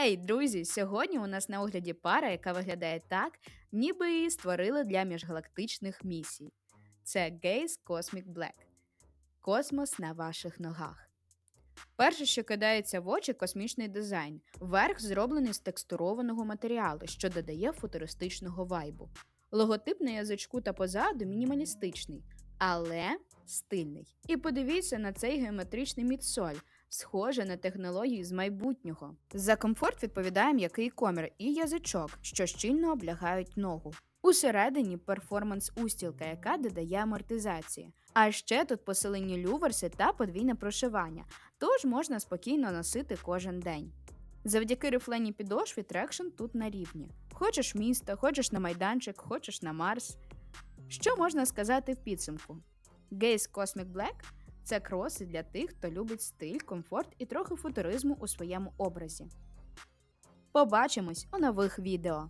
Гей, друзі! Сьогодні у нас на огляді пара, яка виглядає так, ніби її створили для міжгалактичних місій. Це Gaze Cosmic Black. Космос на ваших ногах. Перше, що кидається в очі, космічний дизайн. Верх зроблений з текстурованого матеріалу, що додає футуристичного вайбу. Логотип на язичку та позаду мінімалістичний, але стильний. І подивіться на цей геометричний мідсоль, схоже на технології з майбутнього. За комфорт відповідає м'який комір і язичок, що щільно облягають ногу. Усередині перформанс устілка, яка додає амортизації. А ще тут посилені люверси та подвійне прошивання, тож можна спокійно носити кожен день. Завдяки рифленій підошві трекшн тут на рівні. Хочеш місто, хочеш на майданчик, хочеш на Марс. Що можна сказати в підсумку? Gaze Cosmic Black це кроси для тих, хто любить стиль, комфорт і трохи футуризму у своєму образі. Побачимось у нових відео!